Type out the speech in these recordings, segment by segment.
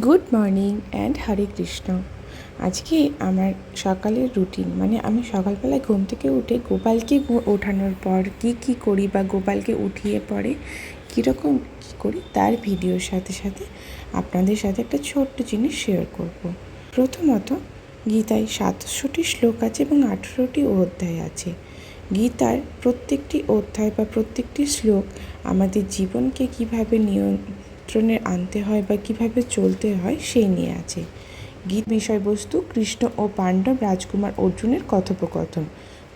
Good morning and Hare Krishna আজকে আমার সকালের রুটিন মানে আমি সকালবেলায় ঘুম থেকে উঠে গোপালকে ওঠানোর পর কি কি করি বা গোপালকে উঠিয়ে পরে কীরকম কী করি তার ভিডিওর সাথে সাথে আপনাদের সাথে একটা ছোট্ট জিনিস শেয়ার করব। প্রথমত, গীতায় সাতশোটি শ্লোক আছে এবং আঠেরোটি অধ্যায় আছে গীতার প্রত্যেকটি অধ্যায় বা প্রত্যেকটি শ্লোক আমাদের জীবনকে কীভাবে নিয়ন্ত্রণে আনতে হয় বা কীভাবে চলতে হয় সেই নিয়ে আছে। গীত বিষয়বস্তু, কৃষ্ণ ও পাণ্ডব রাজকুমার অর্জুনের কথোপকথন।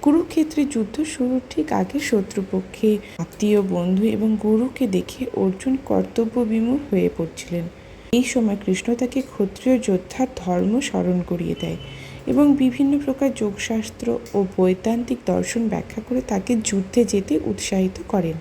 কুরুক্ষেত্রে যুদ্ধ শুরুর ঠিক আগে শত্রুপক্ষে আত্মীয়, বন্ধু এবং গুরুকে দেখে অর্জুন কর্তব্য বিমূঢ় হয়ে পড়ছিলেন। এই সময় কৃষ্ণ তাকে ক্ষত্রিয় যোদ্ধার ধর্ম স্মরণ করিয়ে দেয় এবং বিভিন্ন প্রকার যোগশাস্ত্র ও বৈতান্তিক দর্শন ব্যাখ্যা করে তাকে যুদ্ধে যেতে উৎসাহিত করেন।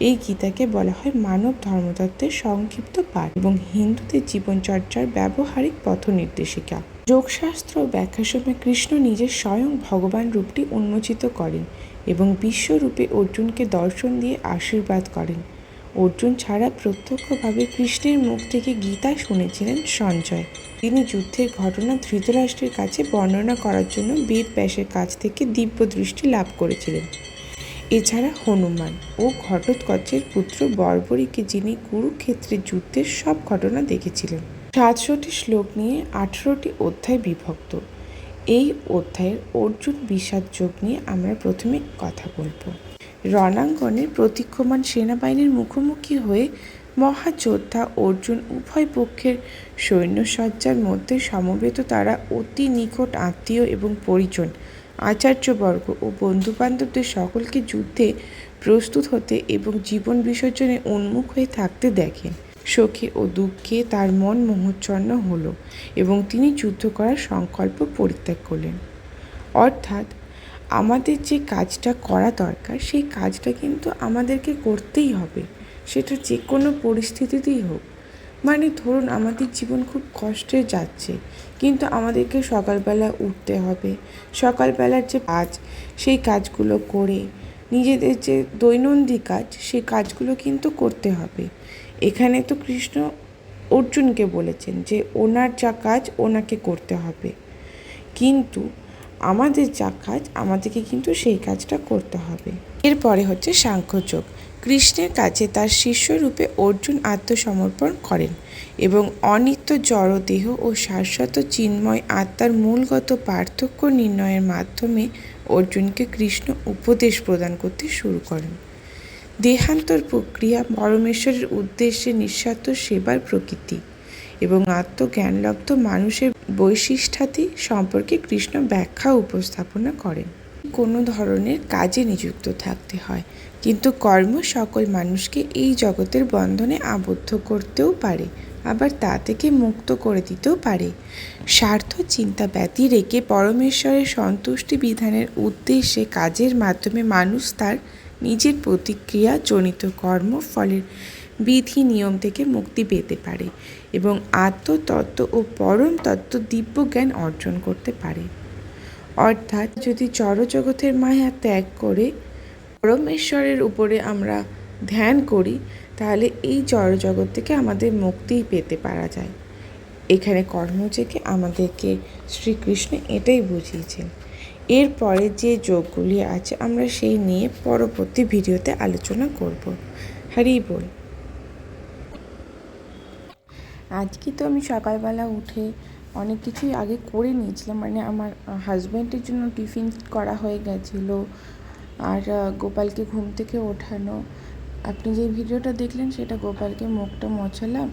এই গীতাকে বলা হয় মানব ধর্মতত্ত্বের সংক্ষিপ্ত পাঠ এবং হিন্দুদের জীবনচর্চার ব্যবহারিক পথ নির্দেশিকা যোগশাস্ত্র ব্যাখ্যার সময় কৃষ্ণ নিজের স্বয়ং ভগবান রূপটি উন্মোচিত করেন এবং বিশ্বরূপে অর্জুনকে দর্শন দিয়ে আশীর্বাদ করেন। অর্জুন ছাড়া প্রত্যক্ষভাবে কৃষ্ণের মুখ থেকে গীতা শুনেছিলেন সঞ্জয়। তিনি যুদ্ধের ঘটনা ধৃতরাষ্ট্রের কাছে বর্ণনা করার জন্য বেদ ব্যাসের কাছ থেকে দিব্য দৃষ্টি লাভ করেছিলেন। এছাড়া হনুমান ও ঘটোৎকচের পুত্র বর্বরীকে যিনি কুরুক্ষেত্রের যুদ্ধের সব ঘটনা দেখেছিলেন সাতশোটি শ্লোক নিয়ে আঠেরোটি অধ্যায় বিভক্ত। এই অধ্যায়ের অর্জুন বিষাদ যোগ নিয়ে আমরা প্রথমে কথা বলব। রণাঙ্গনে প্রতীক্ষমান সেনাবাহিনীর মুখোমুখি হয়ে মহাযোদ্ধা অর্জুন উভয় পক্ষের সৈন্যসজ্জার মধ্যে সমবেত তারা অতি নিকট আত্মীয় এবং পরিজন আচার্যবর্গ ও বন্ধুবান্ধবদের সকলকে যুদ্ধে প্রস্তুত হতে এবং জীবন বিসর্জনে উন্মুখ হয়ে থাকতে দেখেন। শোকে ও দুঃখে তার মন মোহচ্ছন্ন হলো এবং তিনি যুদ্ধ করার সংকল্প পরিত্যাগ করলেন। অর্থাৎ আমাদের যে কাজটা করা দরকার, সেই কাজটা কিন্তু আমাদেরকে করতেই হবে। সেটা যে কোনো পরিস্থিতিতেই হোক। মানে ধরুন আমাদের জীবন খুব কষ্টে যাচ্ছে, কিন্তু আমাদেরকে সকালবেলা উঠতে হবে। সকালবেলার যে কাজ, সেই কাজগুলো করে, নিজেদের যে দৈনন্দিন কাজ, সেই কাজগুলো কিন্তু করতে হবে। এখানে তো কৃষ্ণ অর্জুনকে বলেছেন যে, ওনার যা কাজ, ওনাকে করতে হবে। কিন্তু আমাদের যা কাজ, আমাদেরকে কিন্তু সেই কাজটা করতে হবে। এরপরে হচ্ছে সাংখ্যযোগ কৃষ্ণের কাছে তার শিষ্যরূপে অর্জুন আত্মসমর্পণ করেন এবং অনিত্য জড় দেহ ও শাশ্বত চিন্ময় আত্মার মূলগত পার্থক্য নির্ণয়ের মাধ্যমে অর্জুনকে কৃষ্ণ উপদেশ প্রদান করতে শুরু করেন। দেহান্তর প্রক্রিয়া পরমেশ্বরের উদ্দেশ্যে নিঃস্বার্থ সেবার প্রকৃতি এবং আত্মজ্ঞানলব্ধ মানুষের বৈশিষ্ট্যাদি সম্পর্কে কৃষ্ণ ব্যাখ্যা উপস্থাপনা করেন। কোনো ধরনের কাজে নিযুক্ত থাকতে হয়। কিন্তু কর্ম সকল মানুষকে এই জগতের বন্ধনে আবদ্ধ করতেও পারে, আবার তা থেকে মুক্ত করে দিতেও পারে। স্বার্থ চিন্তা ব্যতি রেখে পরমেশ্বরের সন্তুষ্টি বিধানের উদ্দেশ্যে কাজের মাধ্যমে মানুষ তার নিজের প্রতিক্রিয়া জনিত কর্ম ফলের বিধি নিয়ম থেকে মুক্তি পেতে পারে এবং আত্মতত্ত্ব ও পরম তত্ত্ব দিব্য জ্ঞান অর্জন করতে পারে। অর্থাৎ যদি জড়জগতের মায়া ত্যাগ করে পরমেশ্বরের উপরে আমরা ধ্যান করি, তাহলে এই জড়জগৎ থেকে আমাদের মুক্তিই পেতে পারা যায়। এখানে কর্মযোগে আমাদেরকে শ্রীকৃষ্ণ এটাই বুঝিয়েছেন। এরপরে যে যোগগুলি আছে, আমরা সেই নিয়ে পরবর্তী ভিডিওতে আলোচনা করব। হরি বল। আজকে তো আমি সকালবেলা উঠে অনেক কিছুই আগে করে নিয়েছিলাম। মানে আমার হাজব্যান্ডের জন্য টিফিন করা হয়ে গেছিল আর গোপালকে ঘুম থেকে ওঠানো। আপনি যে ভিডিওটা দেখলেন সেটা গোপালকে মুখটা মোছালাম।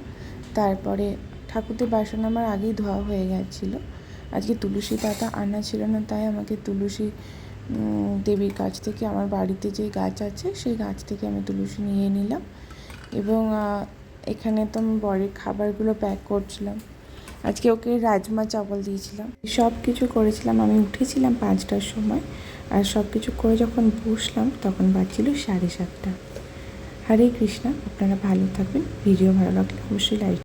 তারপরে ঠাকুরদের বাসন আমার আগেই ধোয়া হয়ে গেছিল। আজকে তুলসী পাতা আনা ছিল না, তাই আমাকে তুলসী দেবীর কাছ থেকে, আমার বাড়িতে যে গাছ আছে সেই গাছ থেকে আমি তুলসী নিয়ে নিলাম। এবং এখানে তো আমি বরের খাবারগুলো প্যাক করছিলাম। আজকে ওকে রাজমা চাবল দিয়েছিলাম। সব কিছু করেছিলাম, আমি উঠেছিলাম পাঁচটার সময়, আর সব কিছু করে যখন বসলাম, তখন বাজছিল সাড়ে সাতটা। হরে কৃষ্ণা, আপনারা ভালো থাকবেন, ভিডিও ভালো লাগলে অবশ্যই লাইক